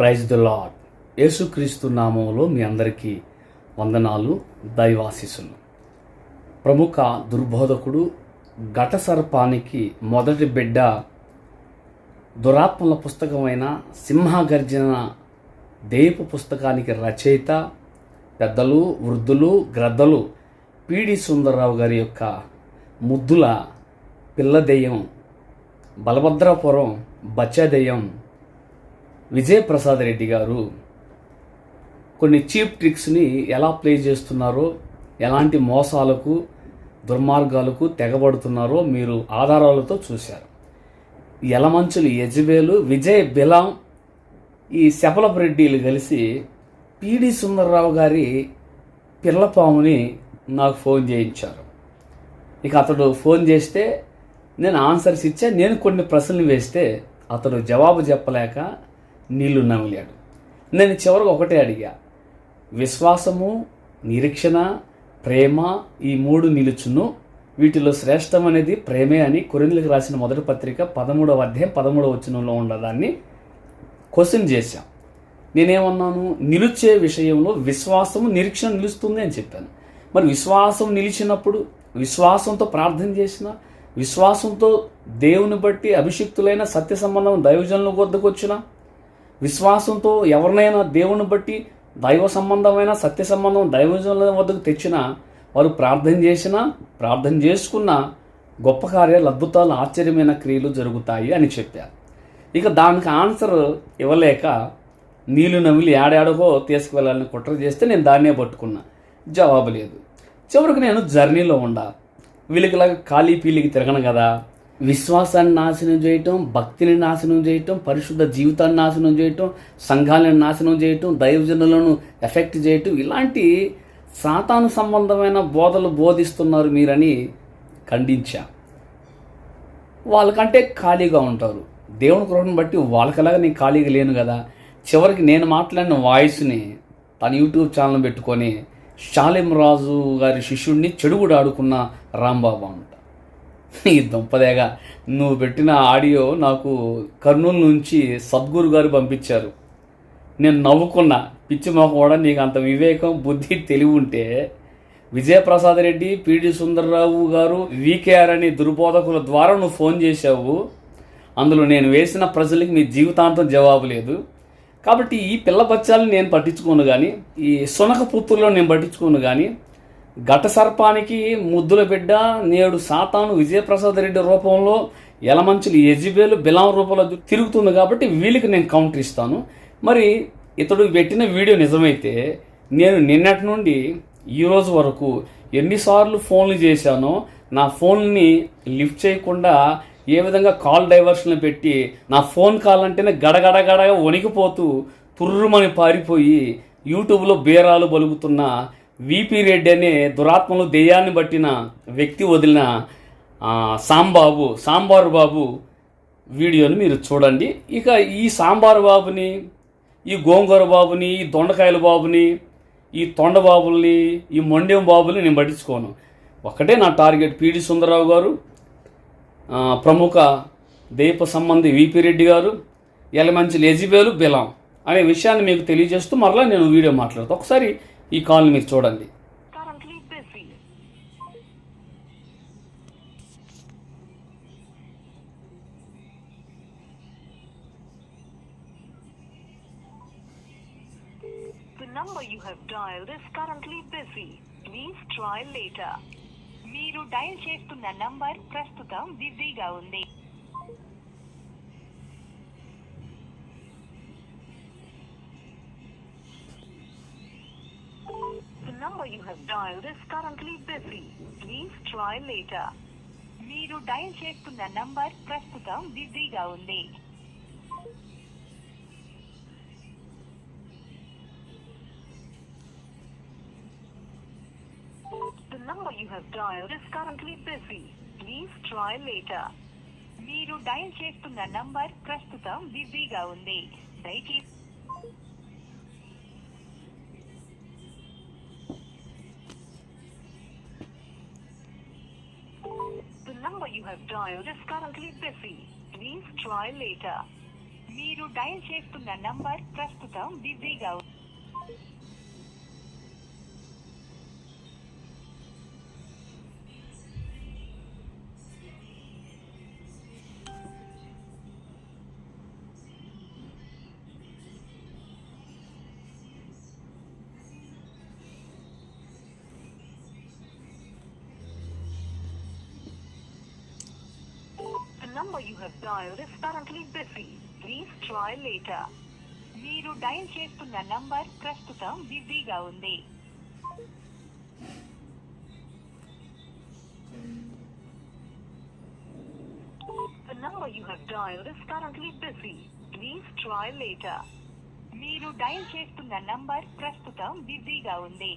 Praise the lord యేసుక్రీస్తు నామంలో మీ అందరికీ వందనాలు దైవాశీస్సులు. ప్రముఖ దుర్బోధకుడు ఘట సర్పానికి మొదటి బిడ్డ దురాత్మల పుస్తకమైన సింహగర్జన దేపు పుస్తకానికి రచయిత పెద్దలు వృద్ధులు గ్రద్దలు పిడి సుందరరావు గారి యొక్క ముద్దుల పిల్ల దెయ్యం బలభద్రాపురం బచ్చదెయ్యం విజయప్రసాద్ రెడ్డి గారు కొన్ని చీప్ ట్రిక్స్ని ఎలా ప్లే చేస్తున్నారో ఎలాంటి మోసాలకు దుర్మార్గాలకు తెగబడుతున్నారో మీరు ఆధారాలతో చూశారు. యలమంచులు యజబేలు విజయ్ బిలాం ఈ శపలపు రెడ్డిలు కలిసి పిడి సుందర్రావు గారి పిల్లపాముని నాకు ఫోన్ చేయించారు. ఇక అతడు ఫోన్ చేస్తే నేను ఆన్సర్స్ ఇచ్చా నేను కొన్ని ప్రశ్నలు వేస్తే అతడు జవాబు చెప్పలేక నీళ్ళు నమిలాడు. నేను చివరికి ఒకటే అడిగా విశ్వాసము నిరీక్షణ ప్రేమ ఈ మూడు నిలుచును. వీటిలో శ్రేష్టం అనేది ప్రేమే అని కొరిందులకు రాసిన మొదటి పత్రిక పదమూడవ అధ్యాయం పదమూడవ వచనంలో ఉన్నదాన్ని క్వశ్చన్ చేశాం. నేనేమన్నాను? నిలిచే విషయంలో విశ్వాసము నిరీక్షణ నిలుస్తుంది అని చెప్పాను. మరి విశ్వాసం నిలిచినప్పుడు విశ్వాసంతో ప్రార్థన చేసిన విశ్వాసంతో దేవుని బట్టి అభిషిక్తులైన సత్య సంబంధం దైవజనుల వద్దకు వచ్చినా విశ్వాసంతో ఎవరినైనా దేవుని బట్టి దైవ సంబంధమైన సత్య సంబంధం దైవజనుల వద్దకు తెచ్చిన వారు ప్రార్థన చేసినా ప్రార్థన చేసుకున్న గొప్ప కార్యాలు అద్భుతాలు ఆశ్చర్యమైన క్రియలు జరుగుతాయి అని చెప్పారు. ఇక దానికి ఆన్సర్ ఇవ్వలేక నీళ్ళు నమిలి ఏడాడకో తీసుకువెళ్ళాలని కుట్ర చేస్తే నేను దాన్నే పట్టుకున్నా. జవాబు లేదు. చివరికి నేను జర్నీలో ఉండా. వీళ్ళకిలాగా ఖాళీ పీలికి తిరగను కదా. విశ్వాసాన్ని నాశనం చేయటం భక్తిని నాశనం చేయటం పరిశుద్ధ జీవితాన్ని నాశనం చేయటం సంఘాలను నాశనం చేయటం దైవజనులను ఎఫెక్ట్ చేయటం ఇలాంటి సాతాను సంబంధమైన బోధలు బోధిస్తున్నారు మీరని ఖండించా. వాళ్ళకంటే ఖాళీగా ఉంటారు. దేవుని కృపను బట్టి వాళ్ళకలాగా నేను ఖాళీగా లేను కదా. చివరికి నేను మాట్లాడిన వాయిస్ని తన యూట్యూబ్ ఛానల్ పెట్టుకొని షాలిం రాజు గారి శిష్యుడిని చెడుగుడు ఆడుకున్న రాంబాబు అంట. ఈ దుంపదేగా నువ్వు పెట్టిన ఆడియో నాకు కర్నూలు నుంచి సద్గురు గారు పంపించారు. నేను నవ్వుకున్నా. పిచ్చి మాకు కూడా నీకు అంత వివేకం బుద్ధి తెలివి ఉంటే విజయప్రసాద్ రెడ్డి పిడి సుందరరావు గారు వికేఆర్ అనే దుర్బోధకుల ద్వారా నువ్వు ఫోన్ చేశావు. అందులో నేను వేసిన ప్రజలకి మీ జీవితాంతం జవాబు లేదు. కాబట్టి ఈ పిల్ల బచ్చాలను నేను పట్టించుకోను కానీ ఈ సునక పుత్రుల్లో నేను పట్టించుకోను కానీ ఘట సర్పానికి ముద్దుల బిడ్డ నేడు సాతాను విజయప్రసాద్ రెడ్డి రూపంలో ఎలమంచులు ఎజిబేలు బిలాం రూపంలో తిరుగుతుంది కాబట్టి వీళ్ళకి నేను కౌంటర్ ఇస్తాను. మరి ఇతడు పెట్టిన వీడియో నిజమైతే నేను నిన్నటి నుండి ఈరోజు వరకు ఎన్నిసార్లు ఫోన్లు చేశానో నా ఫోన్ని లిఫ్ట్ చేయకుండా ఏ విధంగా కాల్ డైవర్షన్లు పెట్టి నా ఫోన్ కాల్ అంటేనే గడగడగడగా వణికిపోతూ తుర్రుమని పారిపోయి యూట్యూబ్లో బేరాలు బలుగుతున్న విపి రెడ్డి అనే దురాత్మలు దెయ్యాన్ని బట్టిన వ్యక్తి వదిలిన సాంబాబు సాంబారు బాబు వీడియోని మీరు చూడండి. ఇక ఈ సాంబారు బాబుని ఈ గోంగూర బాబుని ఈ దొండకాయల బాబుని ఈ తొండ బాబుల్ని ఈ మొండెం బాబుల్ని నేను పట్టించుకోను. ఒకటే నా టార్గెట్ పిడి సుందరరావు గారు ప్రముఖ దీప సంబంధి విపి రెడ్డి గారు ఎలమంచి లేజిబేలు బిలాం అనే విషయాన్ని మీకు తెలియజేస్తూ మరలా నేను వీడియో మాట్లాడతాను ఒకసారి ఈ కాల్ని మీరు చూడండి. మీరు డైల్ చేస్తున్న నంబర్ ప్రస్తుతం బిజీగా ఉంది. number you have dialed is currently busy. Please try later. మీరు డయల్ చేస్తున్న నంబర్ ప్రస్తుతం బిజీగా ఉంది The number you have dialed is currently busy. Please try later. మీరు డయల్ చేస్తున్న నంబర్ ప్రస్తుతం బిజీగా ఉంది దయచేసి you have dialed is currently busy. Please try later. మీరు డయల్ చేస్తున్న నంబర్ ప్రస్తుతం బిజీగా number you have dialled is currently busy please try later మీరు డయల్ చేస్తున్న నంబర్ ప్రస్తుతం బిజీగా ఉంది The number you have dialed is currently busy. Please try later. మీరు డయల్ చేస్తున్న నంబర్ ప్రస్తుతం బిజీగా ఉంది